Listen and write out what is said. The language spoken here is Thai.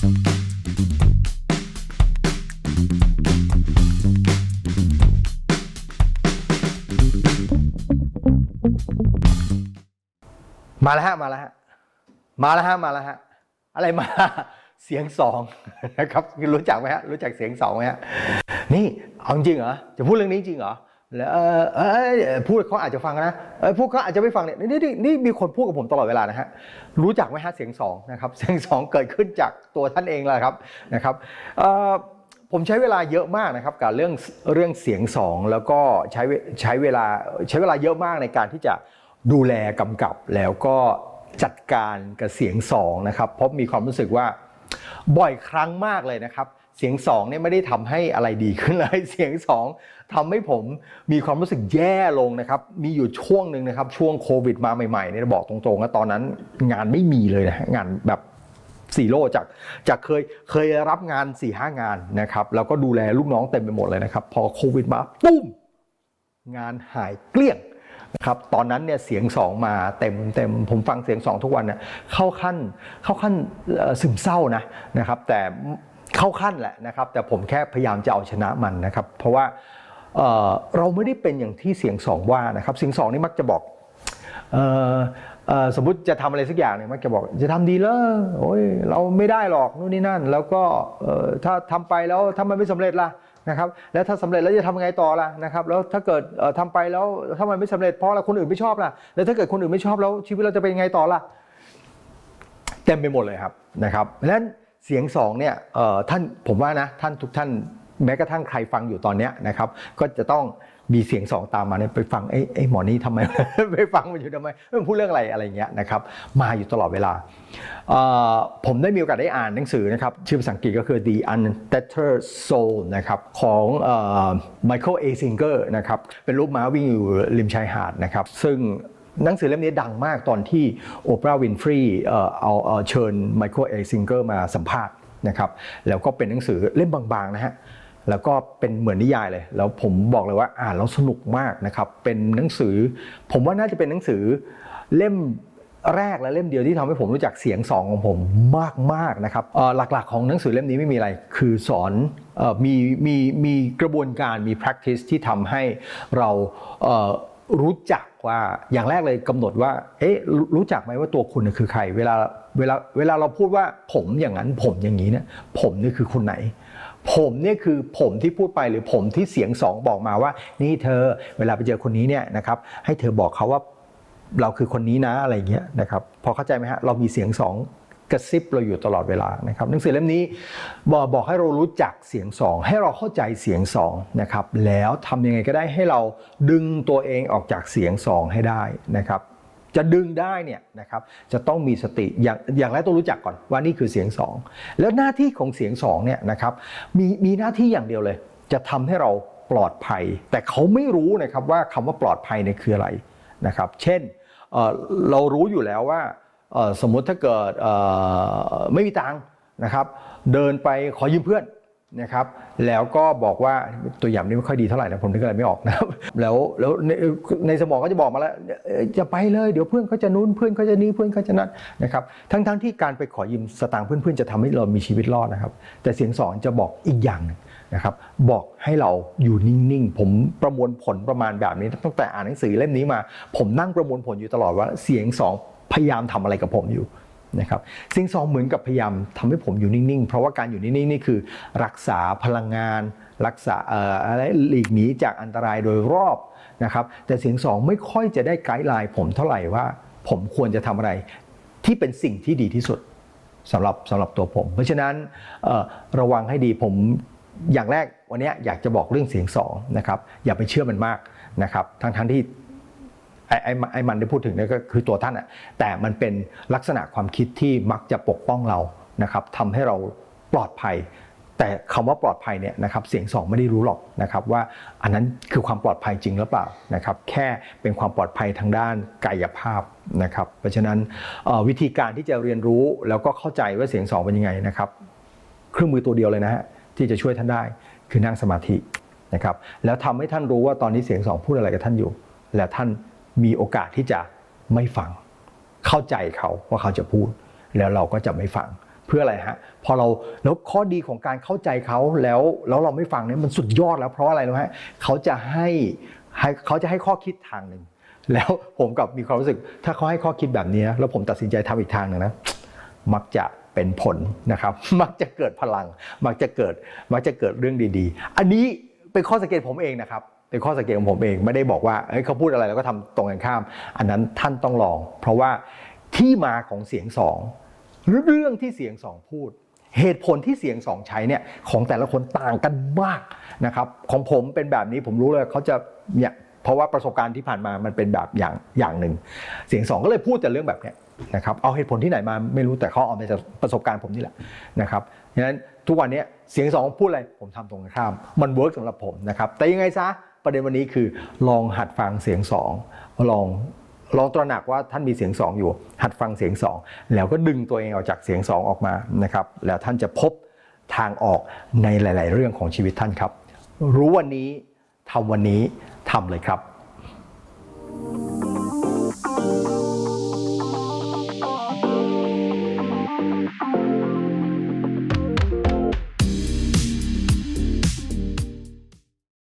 มาแล้วฮะมาแล้วฮะมาแล้วฮะมาแล้วฮะอะไรมาเสียงสองนะครับรู้จักไหมฮะรู้จักเสียงสองไหมฮะนี่เอาจริงเหรอจะพูดเรื่องนี้จริงเหรอ แล้วเออเออพูดเขาอาจจะฟังนะเออพูดเขาอาจจะไม่ฟังเนี่ยนี่นี่นี่มีคนพูดกับผมตลอดเวลานะฮะรู้จักไหมฮะเสียงสองนะครับเสียงสองเกิดขึ้นจากตัวท่านเองแหละครับนะครับเอ่อผมใช้เวลาเยอะมากนะครับกับเรื่องเรื่องเสียงสองแล้วก็ใช้ใช้เวลาใช้เวลาเยอะมากในการที่จะดูแลกำกับแล้วก็จัดการกับเสียงสองนะครับเพราะมีความรู้สึกว่าบ่อยครั้งมากเลยนะครับ เสียงสองเนี่ยไม่ได้ทำให้อะไรดีขึ้นเลย เสียงสองทำให้ผมมีความรู้สึกแย่ลงนะครับ มีอยู่ช่วงหนึ่งนะครับ ช่วงโควิดมาใหม่ๆเนี่ยบอกตรงๆว่าตอนนั้นงานไม่มีเลยนะงานแบบสี่โลจากจากเคยเคยรับงาน4ี่ห้างานนะครับ แล้วก็ดูแลลูกน้องเต็มไปหมดเลยนะครับ พอโควิดมาปุ้ม งานหายเกลี้ยงนะครับตอนนั้นเนี่ยเสียงสองมาเต็มเต็มผมฟังเสียงสองทุกวันเนี่ยเข้าขั้นเข้าขั้นเอ่อซึมเศร้านะนะครับ แต่ เข้าขั้นแหละนะครับ แต่ผมแค่พยายามจะเอาชนะมันนะครับ เพราะว่าเเราไม่ได้เป็นอย่างที่เสียงสองว่านะครับ เสียงสองนี่มักจะบอกออสมมติจะทำอะไรสักอย่างเนี่ยมันจะบอกจะทำดีแล้วโอ้ยเราไม่ได้หรอกนู่นนี่นั่น แล้วก็ถ้าทำไปแล้วถ้ามันไม่สำเร็จล่ะนะครับ แล้วถ้าสำเร็จแล้วจะทำยังไงต่อล่ะนะครับ แล้วถ้าเกิดเอ่อทำไปแล้วถ้ามันไม่สำเร็จเพราะอะไรคนอื่นไม่ชอบล่ะแล้วถ้าเกิดคนอื่นไม่ชอบแล้วชีวิตเราจะเป็นยังไงต่อล่ะเต็มไปหมดเลยครับนะครับเพราะฉะนั้น เสียงสองเนี่ยท่านผมว่านะท่านทุกท่านแม้กระทั่งใครฟังอยู่ตอนนี้นะครับก็จะต้องมีเสียงสองตามมาเนี่ยไปฟังไอ้ไอ้หมอนี่ทำไม ไปฟังมันอยู่ทำไมมันพูดเรื่องอะไรอะไรเงี้ยนะครับมาอยู่ตลอดเวลา ผมได้มีโอกาสได้อ่านหนังสือนะครับ ชื่อภาษาอังกฤษก็คือ The Untethered Soul นะครับของ Michael A. Singer นะครับเป็นรูปม้าวิ่งอยู่ริมชายหาดนะครับ ซึ่ง หนังสือเล่มนี้ดังมากตอนที่โอปราห์วินฟรีเอ่อเอาเชิญไมเคิลเอซิงเกอร์มาสัมภาษณ์นะครับแล้วก็เป็นหนังสือเล่มบางๆนะฮะแล้วก็เป็นเหมือนนิยายเลย แล้วผมบอกเลยว่าอ่านแล้วสนุกมากนะครับเป็นหนังสือ ผมว่าน่าจะเป็นหนังสือเล่มแรกและเล่มเดียวที่ทำให้ผมรู้จักเสียงสองของผมมากๆนะครับหลักๆ ของหนังสือเล่มนี้ไม่มีอะไร คือสอนออมีมีมีกระบวนการมี practice ที่ทำให้เรา รู้จักว่าอย่างแรกเลยกำหนดว่า เอ๊ะรู้จักไหมว่าตัวคุณน่ะคือใคร เวลาเวลาเวลาเราพูดว่าผมอย่างนั้น ผมอย่างนี้เนี่ย ผมนี่คือคนไหน ผมเนี่ยคือผมที่พูดไปหรือผมที่เสียงสองบอกมาว่า นี่เธอเวลาไปเจอคนนี้เนี่ยนะครับให้เธอบอกเขาว่าเราคือคนนี้นะอะไรเงี้ยนะครับพอเข้าใจไหมฮะเรามีเสียงสอง กระซิบเราอยู่ตลอดเวลานะครับหนังสือเล่มนี้บอกบอกให้เรารู้จักเสียงสอง ให้เราเข้าใจเสียงสองนะครับแล้วทำยังไงก็ได้ให้เราดึงตัวเองออกจากเสียงสองให้ได้นะครับจะดึงได้เนี่ยนะครับจะต้องมีสติอย่างอย่างแรกต้องรู้จักก่อนว่านี่คือเสียงสองแล้วหน้าที่ของเสียงสองเนี่ยนะครับมีมีหน้าที่อย่างเดียวเลย จะทำให้เราปลอดภัย แต่เขาไม่รู้นะครับว่าคำว่าปลอดภัยเนี่ยคืออะไรนะครับ เช่นเเรารู้อยู่แล้วว่า สมมติถ้าเกิดไม่มีตังค์นะครับ เดินไปขอยืมเพื่อนนะครับ แล้วก็บอกว่าตัวอย่างนี้ไม่ค่อยดีเท่าไหร่นะผมนึกอะไรไม่ออกนะครับ แล้วแล้วในในสมองก็จะบอกมาแล้วจะไปเลยเดี๋ยวเพื่อนเขาจะนู้นเพื่อนเขาจะนี้เพื่อนเขาจะนั้นนะครับ ทั้งทั้งที่การไปขอยืมสตางค์เพื่อนๆจะทำให้เรามีชีวิตรอดนะครับ แต่เสียงสอนจะบอกอีกอย่างนึงนะครับบอกให้เราอยู่นิ่งๆ ผมประมวลผลประมาณแบบนี้ตั้งแต่อ่านหนังสือเล่มนี้มา ผมนั่งประมวลผลอยู่ตลอดว่าเสียงสอง พยายามทำอะไรกับผมอยู่นะครับสิ่งสองเหมือนกับพยายามทำให้ผมอยู่นิ่งๆ เพราะว่าการอยู่นิ่งๆนี่คือรักษาพลังงาน รักษาอะไรหลีกหนีจากอันตรายโดยรอบนะครับแต่เสียงสองไม่ค่อยจะได้ไกด์ไลน์ผมเท่าไหร่ว่า ผมควรจะทำอะไรที่เป็นสิ่งที่ดีที่สุดสำหรับสำหรับตัวผม เพราะฉะนั้นระวังให้ดีผมอย่างแรกวันนี้อยากจะบอกเรื่องเสียงสองนะครับอย่าไปเชื่อมันมากนะครับทั้งทั้งที่ ไอ้ไอ้ไอ้มันได้พูดถึงนี่ก็คือตัวท่านอะแต่มันเป็นลักษณะความคิดที่มักจะปกป้องเรานะครับทำให้เราปลอดภัย แต่คำว่าปลอดภัยเนี่ยนะครับเสียงสองไม่ได้รู้หรอกนะครับว่าอันนั้นคือความปลอดภัยจริงหรือเปล่านะครับแค่เป็นความปลอดภัยทางด้านกายภาพนะครับเพราะฉะนั้นวิธีการที่จะเรียนรู้แล้วก็เข้าใจว่าเสียงสองเป็นยังไงนะครับเครื่องมือตัวเดียวเลยนะฮะที่จะช่วยท่านได้คือนั่งสมาธินะครับแล้วทำให้ท่านรู้ว่าตอนนี้เสียงสองพูดอะไรกับท่านอยู่ และท่าน มีโอกาสที่จะไม่ฟัง เข้าใจเขาว่าเขาจะพูด แล้วเราก็จะไม่ฟังเพื่ออะไรฮะพอเราแล้วข้อดีของการเข้าใจเขาแล้วแล้วเราไม่ฟังเนี่ยมันสุดยอดแล้วเพราะอะไรรู้ไหมเขาจะให้ให้เขาจะให้ข้อคิดทางหนึ่งแล้วผมกับมีความรู้สึก ถ้าเขาให้ข้อคิดแบบนี้ แล้วผมตัดสินใจทำอีกทางหนึ่งนะมักจะเป็นผลนะครับ มักจะเกิดพลัง มักจะเกิดมักจะเกิดเรื่องดี ๆ อันนี้เป็นข้อสังเกตผมเองนะครับ เป็นข้อสังเกตของผมเองไม่ได้บอกว่าเเขาพูดอะไรแล้วก็ทำตรงกันข้าม อันนั้นท่านต้องลอง เพราะว่าที่มาของเสียงสองเรื่องที่เสียงสองพูด เหตุผลที่เสียงสองใช้เนี่ยของแต่ละคนต่างกันมากนะครับ ของผมเป็นแบบนี้ผมรู้เลยเขาจะเนี่ยเพราะว่าประสบการณ์ที่ผ่านมามันเป็นแบบอย่างอย่างหนึ่ง เสียงสองก็เลยพูดแต่เรื่องแบบเนี้ยนะครับเอาเหตุผลที่ไหนมาไม่รู้แต่เขาเอามาจากประสบการณ์ผมนี่แหละนะครับฉะนั้นทุกวันนี้เสียงสองพูดอะไรผมทำตรงกันข้าม มันเวิร์กสำหรับผมนะครับแต่ยังไงซะ ประเด็นวันนี้คือลองหัดฟังเสียงสองลองลองตระหนักว่าท่านมีเสียงสองอยู่ หัดฟังเสียงสองแล้วก็ดึงตัวเองออกจากเสียงสองออกมานะครับ แล้วท่านจะพบทางออกในหลาย ๆ เรื่องของชีวิตท่านครับ รู้วันนี้ทำวันนี้ทำเลยครับ